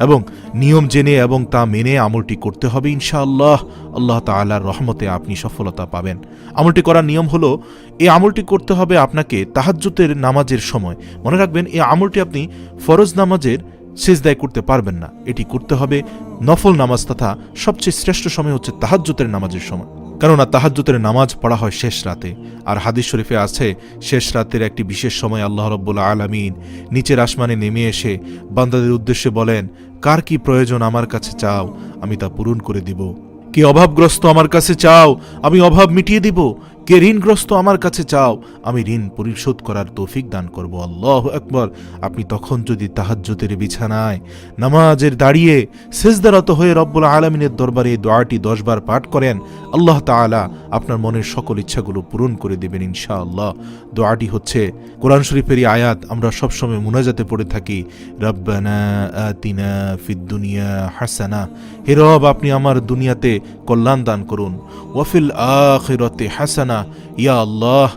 এবং নিয়ম জেনে এবং তা মেনে আমলটি করতে হবে ইনশাআল্লাহ। আল্লাহ তাআলার রহমতে আপনি সফলতা পাবেন। আমলটি করার নিয়ম হলো, এই আমলটি করতে হবে আপনাকে তাহাজ্জুতের নামাজের সময়। মনে রাখবেন, এই আমলটি আপনি ফরজ নামাজের সেজদায় করতে পারবেন না। এটি করতে হবে নফল নামাজ তথা সবচেয়ে শ্রেষ্ঠ সময় হচ্ছে তাহাজ্জুতের নামাজের সময়। কেননা তাহাজ্জুতের নামাজ পড়া হয় শেষ রাতে। আর হাদিস শরীফে আছে, শেষ রাতের একটি বিশেষ সময় আল্লাহ রব্বুল্লা আলামিন নিচের আসমানে নেমে এসে বান্দাদের উদ্দেশ্যে বলেন, কার কি প্রয়োজন আমার কাছে চাও, আমি তা পূরণ করে দিব। কে অভাবগ্রস্ত আমার কাছে চাও, আমি অভাব মিটিয়ে দিব। কে ঋণগ্রস্ত আমার কাছে চাও, আমি ঋণ পরিশোধ করার তৌফিক দান করব। আল্লাহ একবার আপনি তখন যদি তাহাজ্জুতের বিছানায় নামাজের দাঁড়িয়ে সেজদারত হয়ে রব্বুল আলমিনের দরবারে দোয়াটি দশবার পাঠ করেন আল্লাহ তালা আপনার মনের সকল ইচ্ছাগুলো পূরণ করে দেবেন ইনশা আল্লাহ দোয়াটি হচ্ছে, কোরআন শরীফেরই আয়াত আমরা সবসময় মুনাজাতে পড়ে থাকি, রব্বানা আতিনা ফিদ দুনিয়া হাসানা হে রব, আপনি আমার দুনিয়াতে কল্যাণ দান করুন। ওয়াফিল আখেরতে হাসানা ইয়া আল্লাহ,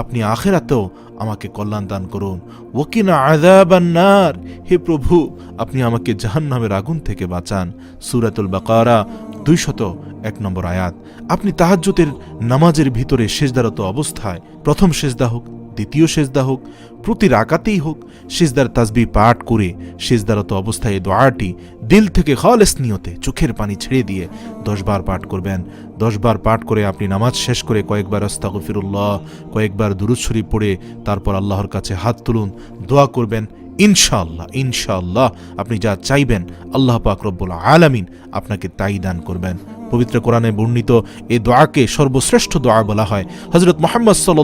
আপনি আখেরাতেও আমাকে কল্যাণ দান করুন। ওকিনা আযাবান্নার হে প্রভু, আপনি আমাকে জাহান নামের আগুন থেকে বাঁচান। সুরাতুল বাকারা দুই শত এক নম্বর আয়াত। আপনি তাহাজ্যতের নামাজের ভিতরে শেষদারত অবস্থায় প্রথম সেজদা হোক দ্বিতীয় সেজদা হোক, প্রতি রাকাতেই হোক, সেজদার তাজবি পাঠ করে সেজদারত অবস্থায় দোয়াটি দিল থেকে খালেস নিয়তে চোখের পানি ছেড়ে দিয়ে দশবার পাঠ করবেন। দশবার পাঠ করে আপনি নামাজ শেষ করে কয়েকবার আস্তাগফিরুল্লাহ, কয়েকবার দুরুদ পড়ে তারপর আল্লাহর কাছে হাত তুলুন, দোয়া করবেন। ইনশাআল্লাহ ইনশাআল্লাহ, আপনি যা চাইবেন, আল্লাহ পাক রব্বুল আলামিন আপনাকে তাই দান করবেন। পবিত্র কোরআনে বর্ণিত এই দোয়াকে সর্বশ্রেষ্ঠ দোয়া বলা হয়। হজরত মোহাম্মদ সাল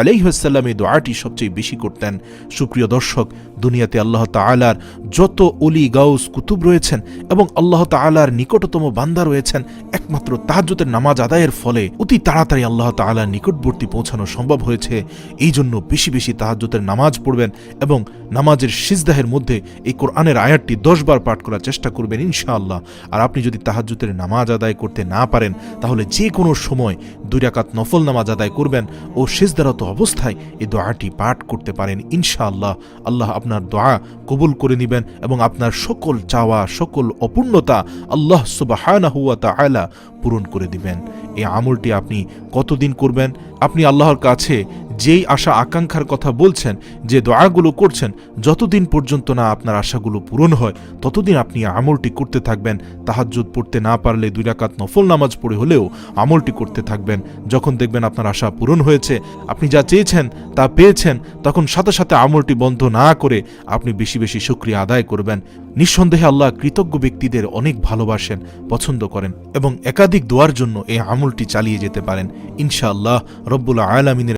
আলাইহাল্লাম এই দোয়াটি সবচেয়ে বেশি করতেন। সুপ্রিয় দর্শক, দুনিয়াতে আল্লাহ তালার যত অলি গাউস, কুতুব রয়েছেন এবং আল্লাহ তালার নিকটতম বান্দা রয়েছেন, একমাত্র তাহাজ্জুদের নামাজ আদায়ের ফলে অতি তাড়াতাড়ি আল্লাহ তালার নিকটবর্তী পৌঁছানো সম্ভব হয়েছে। এই জন্য বেশি বেশি তাহাজ্জুদের নামাজ পড়বেন এবং নামাজের সিজদাহের মধ্যে এই কোরআনের আয়াতটি দশবার পাঠ করার চেষ্টা করবেন ইনশাআল্লাহ। আর আপনি যদি তাহাজ্জুদের নামাজ আদায় না পারেন, তাহলে যে কোনো সময় দুই রাকাত নফল নামাজ আদায় করবেন ও সিজদারত অবস্থায় এই দোয়াটি পাঠ করতে পারেন, ইনশাআল্লাহ। আল্লাহ আপনার দোয়া কবুল করে নেবেন এবং আপনার সকল চাওয়া, সকল অপূর্ণতা আল্লাহ সুবাহানা হুয়া পূরণ করে দিবেন। এই আমলটি আপনি কতদিন করবেন? আপনি আল্লাহর কাছে যেই আশা আকাঙ্ক্ষার কথা বলছেন, যে দোয়াগুলো করছেন, যতদিন পর্যন্ত না আপনার আশাগুলো পূরণ হয়, ততদিন আপনি আমলটি করতে থাকবেন। তাহাজ্জুদ পড়তে না পারলে দুই রাকাত নফল নামাজ পড়ে হলেও আমলটি করতে থাকবেন। যখন দেখবেন আপনার আশা পূরণ হয়েছে, আপনি যা চেয়েছেন, তা পেয়েছেন, তখন সাথে সাথে আমলটি বন্ধ না করে আপনি বেশি বেশি শুক্রিয়া আদায় করবেন। নিঃসন্দেহে আল্লাহ কৃতজ্ঞ ব্যক্তিদের অনেক ভালোবাসেন, পছন্দ করেন এবং একাধিক দোয়ার জন্য এই আমলটি চালিয়ে যেতে পারেন। ইনশাআল্লাহ রব্বুল আলমিনের